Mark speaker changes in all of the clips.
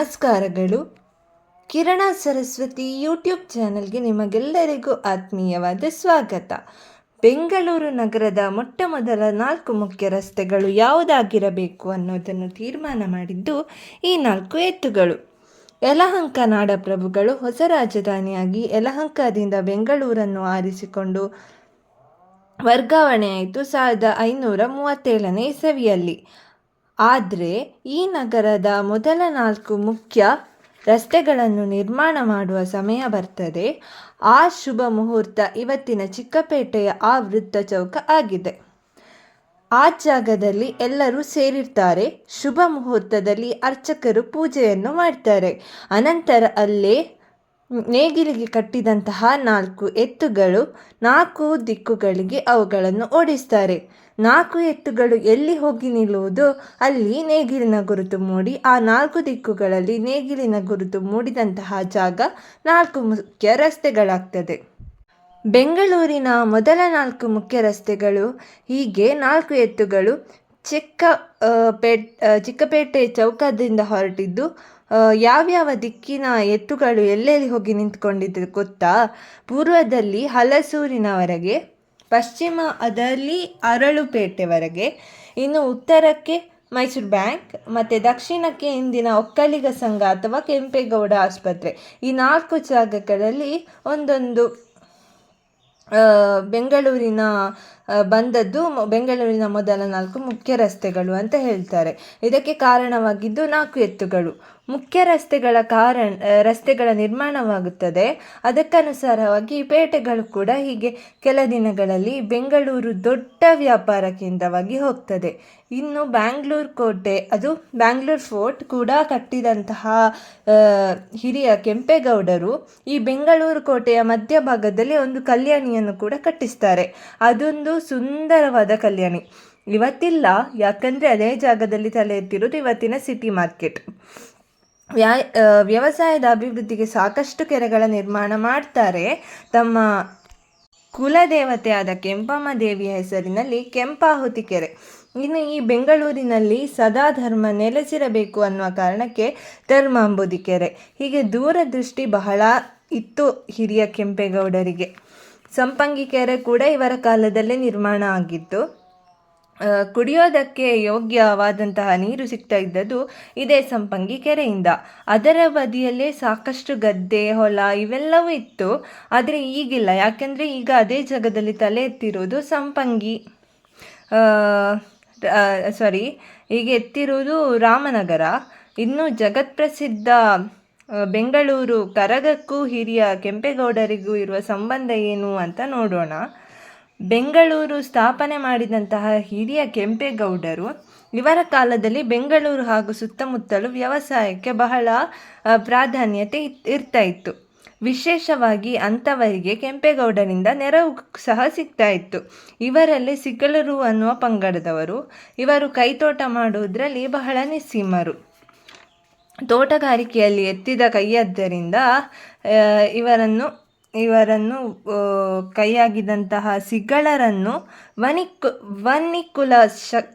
Speaker 1: ನಮಸ್ಕಾರಗಳು. ಕಿರಣ ಸರಸ್ವತಿ ಯೂಟ್ಯೂಬ್ ಚಾನೆಲ್ಗೆ ನಿಮಗೆಲ್ಲರಿಗೂ ಆತ್ಮೀಯವಾದ ಸ್ವಾಗತ. ಬೆಂಗಳೂರು ನಗರದ ಮೊಟ್ಟ ಮೊದಲ ನಾಲ್ಕು ಮುಖ್ಯ ರಸ್ತೆಗಳು ಯಾವುದಾಗಿರಬೇಕು ಅನ್ನೋದನ್ನು ತೀರ್ಮಾನ ಮಾಡಿದ್ದು ಈ ನಾಲ್ಕು ಎತ್ತುಗಳು. ಯಲಹಂಕ ನಾಡಪ್ರಭುಗಳು ಹೊಸ ರಾಜಧಾನಿಯಾಗಿ ಯಲಹಂಕದಿಂದ ಬೆಂಗಳೂರನ್ನು ಆರಿಸಿಕೊಂಡು ವರ್ಗಾವಣೆಯಾಯಿತು ಸಾವಿರದ ಐನೂರ ಮೂವತ್ತೇಳನೇ ಇಸವಿಯಲ್ಲಿ. ಆದರೆ ಈ ನಗರದ ಮೊದಲ ನಾಲ್ಕು ಮುಖ್ಯ ರಸ್ತೆಗಳನ್ನು ನಿರ್ಮಾಣ ಮಾಡುವ ಸಮಯ ಬರ್ತದೆ. ಆ ಶುಭ ಮುಹೂರ್ತ ಇವತ್ತಿನ ಚಿಕ್ಕಪೇಟೆಯ ಆ ವೃತ್ತ ಚೌಕ ಆಗಿದೆ. ಆ ಜಾಗದಲ್ಲಿ ಎಲ್ಲರೂ ಸೇರಿರ್ತಾರೆ. ಶುಭ ಮುಹೂರ್ತದಲ್ಲಿ ಅರ್ಚಕರು ಪೂಜೆಯನ್ನು ಮಾಡ್ತಾರೆ. ಅನಂತರ ಅಲ್ಲೇ ನೇಗಿಲಿಗೆ ಕಟ್ಟಿದಂತಹ ನಾಲ್ಕು ಎತ್ತುಗಳು ನಾಲ್ಕು ದಿಕ್ಕುಗಳಿಗೆ ಅವುಗಳನ್ನು ಓಡಿಸ್ತಾರೆ. ನಾಲ್ಕು ಎತ್ತುಗಳು ಎಲ್ಲಿ ಹೋಗಿ ನಿಲ್ಲುವುದು? ಅಲ್ಲಿ ನೇಗಿಲಿನ ಗುರುತು ಮೂಡಿ. ಆ ನಾಲ್ಕು ದಿಕ್ಕುಗಳಲ್ಲಿ ನೇಗಿಲಿನ ಗುರುತು ಮೂಡಿದಂತಹ ಜಾಗ ನಾಲ್ಕು ಮುಖ್ಯ ರಸ್ತೆಗಳಾಗ್ತದೆ. ಬೆಂಗಳೂರಿನ ಮೊದಲ ನಾಲ್ಕು ಮುಖ್ಯ ರಸ್ತೆಗಳು ಹೀಗೆ ನಾಲ್ಕು ಎತ್ತುಗಳು ಚಿಕ್ಕ ಪೇಟ್ ಚಿಕ್ಕಪೇಟೆ ಚೌಕದಿಂದ ಹೊರಟಿದ್ದು ಯಾವ್ಯಾವ ದಿಕ್ಕಿನ ಎತ್ತುಗಳು ಎಲ್ಲೆಲ್ಲಿ ಹೋಗಿ ನಿಂತ್ಕೊಂಡಿದ್ದು ಗೊತ್ತಾ? ಪೂರ್ವದಲ್ಲಿ ಹಲಸೂರಿನವರೆಗೆ ಪಶ್ಚಿಮ ಅದರಲ್ಲಿ ಅರಳುಪೇಟೆವರೆಗೆ, ಇನ್ನು ಉತ್ತರಕ್ಕೆ ಮೈಸೂರು ಬ್ಯಾಂಕ್, ಮತ್ತು ದಕ್ಷಿಣಕ್ಕೆ ಇಂದಿನ ಒಕ್ಕಲಿಗ ಸಂಘ ಅಥವಾ ಕೆಂಪೇಗೌಡ ಆಸ್ಪತ್ರೆ. ಈ ನಾಲ್ಕು ಜಾಗಗಳಲ್ಲಿ ಒಂದೊಂದು ಬೆಂಗಳೂರಿನ ಬಂದದ್ದು ಬೆಂಗಳೂರಿನ ಮೊದಲ ನಾಲ್ಕು ಮುಖ್ಯ ರಸ್ತೆಗಳು ಅಂತ ಹೇಳ್ತಾರೆ. ಇದಕ್ಕೆ ಕಾರಣವಾಗಿದ್ದು ನಾಲ್ಕು ಎತ್ತುಗಳು. ಮುಖ್ಯ ರಸ್ತೆಗಳ ಕಾರಣ ರಸ್ತೆಗಳ ನಿರ್ಮಾಣವಾಗುತ್ತದೆ. ಅದಕ್ಕನುಸಾರವಾಗಿ ಪೇಟೆಗಳು ಕೂಡ ಹೀಗೆ ಕೆಲ ದಿನಗಳಲ್ಲಿ ಬೆಂಗಳೂರು ದೊಡ್ಡ ವ್ಯಾಪಾರ ಕೇಂದ್ರವಾಗಿ ಹೋಗ್ತದೆ. ಇನ್ನು ಬ್ಯಾಂಗ್ಳೂರು ಕೋಟೆ, ಅದು ಬ್ಯಾಂಗ್ಳೂರು ಫೋರ್ಟ್ ಕೂಡ ಕಟ್ಟಿದಂತಹ ಹಿರಿಯ ಕೆಂಪೇಗೌಡರು ಈ ಬೆಂಗಳೂರು ಕೋಟೆಯ ಮಧ್ಯಭಾಗದಲ್ಲಿ ಒಂದು ಕಲ್ಯಾಣಿಯನ್ನು ಕೂಡ ಕಟ್ಟಿಸ್ತಾರೆ. ಅದೊಂದು ಸುಂದರವಾದ ಕಲ್ಯಾಣಿ. ಇವತ್ತಿಲ್ಲ, ಯಾಕಂದರೆ ಅದೇ ಜಾಗದಲ್ಲಿ ತಲೆ ಎತ್ತಿರೋದು ಇವತ್ತಿನ ಸಿಟಿ ಮಾರ್ಕೆಟ್. ವ್ಯಾ ವ್ಯವಸಾಯದ ಅಭಿವೃದ್ಧಿಗೆ ಸಾಕಷ್ಟು ಕೆರೆಗಳ ನಿರ್ಮಾಣ ಮಾಡ್ತಾರೆ. ತಮ್ಮ ಕುಲದೇವತೆಯಾದ ಕೆಂಪಮ್ಮ ದೇವಿಯ ಹೆಸರಿನಲ್ಲಿ ಕೆಂಪಾಹುತಿ ಕೆರೆ. ಇನ್ನು ಈ ಬೆಂಗಳೂರಿನಲ್ಲಿ ಸದಾ ಧರ್ಮ ನೆಲೆಸಿರಬೇಕು ಅನ್ನುವ ಕಾರಣಕ್ಕೆ ಧರ್ಮಾಂಬುದಿ ಕೆರೆ. ಹೀಗೆ ದೂರದೃಷ್ಟಿ ಬಹಳ ಇತ್ತು ಹಿರಿಯ ಕೆಂಪೇಗೌಡರಿಗೆ. ಸಂಪಂಗಿ ಕೆರೆ ಕೂಡ ಇವರ ಕಾಲದಲ್ಲೇ ನಿರ್ಮಾಣ ಆಗಿತ್ತು. ಕುಡಿಯೋದಕ್ಕೆ ಯೋಗ್ಯವಾದಂತಹ ನೀರು ಸಿಗ್ತಾ ಇದ್ದದ್ದು ಇದೇ ಸಂಪಂಗಿ ಕೆರೆಯಿಂದ. ಅದರ ಬದಿಯಲ್ಲೇ ಸಾಕಷ್ಟು ಗದ್ದೆ, ಹೊಲ ಇವೆಲ್ಲವೂ ಇತ್ತು. ಆದರೆ ಈಗಿಲ್ಲ. ಯಾಕೆಂದರೆ ಈಗ ಅದೇ ಜಾಗದಲ್ಲಿ ತಲೆ ಎತ್ತಿರೋದು ಸಂಪಂಗಿ. ಸಾರಿ ಈಗ ಎತ್ತಿರುವುದು ರಾಮನಗರ. ಇನ್ನು ಜಗತ್ಪ್ರಸಿದ್ಧ ಬೆಂಗಳೂರು ಕರಗಕ್ಕೂ ಹಿರಿಯ ಕೆಂಪೇಗೌಡರಿಗೂ ಇರುವ ಸಂಬಂಧ ಏನು ಅಂತ ನೋಡೋಣ. ಬೆಂಗಳೂರು ಸ್ಥಾಪನೆ ಮಾಡಿದಂತಹ ಹಿರಿಯ ಕೆಂಪೇಗೌಡರು ಇವರ ಕಾಲದಲ್ಲಿ ಬೆಂಗಳೂರು ಹಾಗೂ ಸುತ್ತಮುತ್ತಲು ವ್ಯವಸಾಯಕ್ಕೆ ಬಹಳ ಪ್ರಾಧಾನ್ಯತೆ ಇರ್ತಾ ಇತ್ತು. ವಿಶೇಷವಾಗಿ ಅಂಥವರಿಗೆ ಕೆಂಪೇಗೌಡರಿಂದ ನೆರವು ಸಹ ಸಿಗ್ತಾ ಇತ್ತು. ಇವರಲ್ಲಿ ಸಿಗಲರು ಅನ್ನುವ ಪಂಗಡದವರು, ಇವರು ಕೈತೋಟ ಮಾಡುವುದರಲ್ಲಿ ಬಹಳ ನಿಸ್ಸೀಮರು. ತೋಟಗಾರಿಕೆಯಲ್ಲಿ ಎತ್ತಿದ ಕೈಯಾದ್ದರಿಂದ ಇವರನ್ನು ಇವರನ್ನು ಕೈಯಾಗಿದ್ದಂತಹ ಸಿಗಳರನ್ನು ವನಿಕು ವನ್ನಿಕುಲ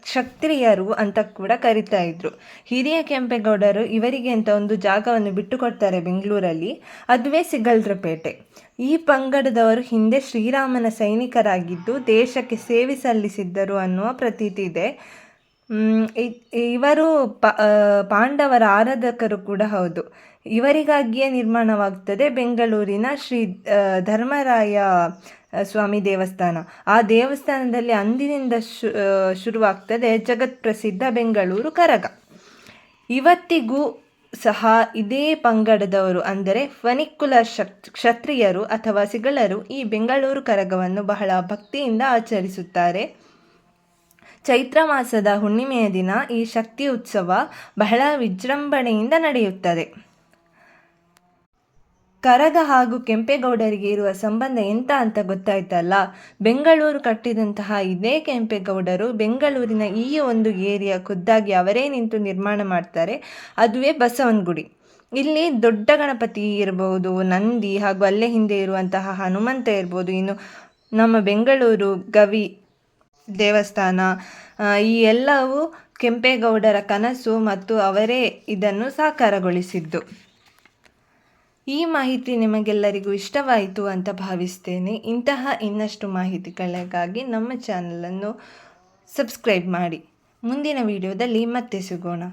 Speaker 1: ಕ್ಷತ್ರಿಯರು ಅಂತ ಕೂಡ ಕರಿತಾ ಇದ್ರು. ಹಿರಿಯ ಕೆಂಪೇಗೌಡರು ಇವರಿಗೆ ಅಂತ ಒಂದು ಜಾಗವನ್ನು ಬಿಟ್ಟುಕೊಡ್ತಾರೆ ಬೆಂಗಳೂರಲ್ಲಿ. ಅದುವೇ ಸಿಗಲ್ರಪೇಟೆ ಈ ಪಂಗಡದವರು ಹಿಂದೆ ಶ್ರೀರಾಮನ ಸೈನಿಕರಾಗಿದ್ದು ದೇಶಕ್ಕೆ ಸೇವೆ ಸಲ್ಲಿಸಿದ್ದರು ಅನ್ನುವ ಪ್ರತೀತಿ ಇದೆ. ಇವರು ಪಾಂಡವರ ಆರಾಧಕರು ಕೂಡ ಹೌದು. ಇವರಿಗಾಗಿಯೇ ನಿರ್ಮಾಣವಾಗ್ತದೆ ಬೆಂಗಳೂರಿನ ಶ್ರೀ ಧರ್ಮರಾಯ ಸ್ವಾಮಿ ದೇವಸ್ಥಾನ. ಆ ದೇವಸ್ಥಾನದಲ್ಲಿ ಅಂದಿನಿಂದ ಶು ಶುರುವಾಗ್ತದೆ ಜಗತ್ಪ್ರಸಿದ್ಧ ಬೆಂಗಳೂರು ಕರಗ. ಇವತ್ತಿಗೂ ಸಹ ಇದೇ ಪಂಗಡದವರು ಅಂದರೆ ವನಿಕುಲ ಶಕ್, ಕ್ಷತ್ರಿಯರು ಅಥವಾ ಸಿಗಳರು ಈ ಬೆಂಗಳೂರು ಕರಗವನ್ನು ಬಹಳ ಭಕ್ತಿಯಿಂದ ಆಚರಿಸುತ್ತಾರೆ. ಚೈತ್ರ ಮಾಸದ ಹುಣ್ಣಿಮೆಯ ದಿನ ಈ ಶಕ್ತಿ ಉತ್ಸವ ಬಹಳ ವಿಜೃಂಭಣೆಯಿಂದ ನಡೆಯುತ್ತದೆ. ಕರಗ ಹಾಗೂ ಕೆಂಪೇಗೌಡರಿಗೆ ಇರುವ ಸಂಬಂಧ ಎಂತ ಅಂತ ಗೊತ್ತಾಯ್ತಲ್ಲ? ಬೆಂಗಳೂರು ಕಟ್ಟಿದಂತಹ ಇದೇ ಕೆಂಪೇಗೌಡರು ಬೆಂಗಳೂರಿನ ಈ ಒಂದು ಏರಿಯಾ ಖುದ್ದಾಗಿ ಅವರೇ ನಿಂತು ನಿರ್ಮಾಣ ಮಾಡ್ತಾರೆ. ಅದುವೇ ಬಸವನಗುಡಿ. ಇಲ್ಲಿ ದೊಡ್ಡ ಗಣಪತಿ ಇರಬಹುದು ನಂದಿ ಹಾಗೂ ಅಲ್ಲೇ ಹಿಂದೆ ಇರುವಂತಹ ಹನುಮಂತ ಇರ್ಬೋದು. ಇನ್ನು ನಮ್ಮ ಬೆಂಗಳೂರು ಗವಿ ದೇವಸ್ಥಾನ ಈ ಎಲ್ಲವೂ ಕೆಂಪೇಗೌಡರ ಕನಸು ಮತ್ತು ಅವರೇ ಇದನ್ನು ಸಾಕಾರಗೊಳಿಸಿದ್ದು. ಈ ಮಾಹಿತಿ ನಿಮಗೆಲ್ಲರಿಗೂ ಇಷ್ಟವಾಯಿತು ಅಂತ ಭಾವಿಸ್ತೇನೆ. ಇಂತಹ ಇನ್ನಷ್ಟು ಮಾಹಿತಿಗಳಿಗಾಗಿ ನಮ್ಮ ಚಾನಲನ್ನು ಸಬ್ಸ್ಕ್ರೈಬ್ ಮಾಡಿ. ಮುಂದಿನ ವಿಡಿಯೋದಲ್ಲಿ ಮತ್ತೆ ಸಿಗೋಣ.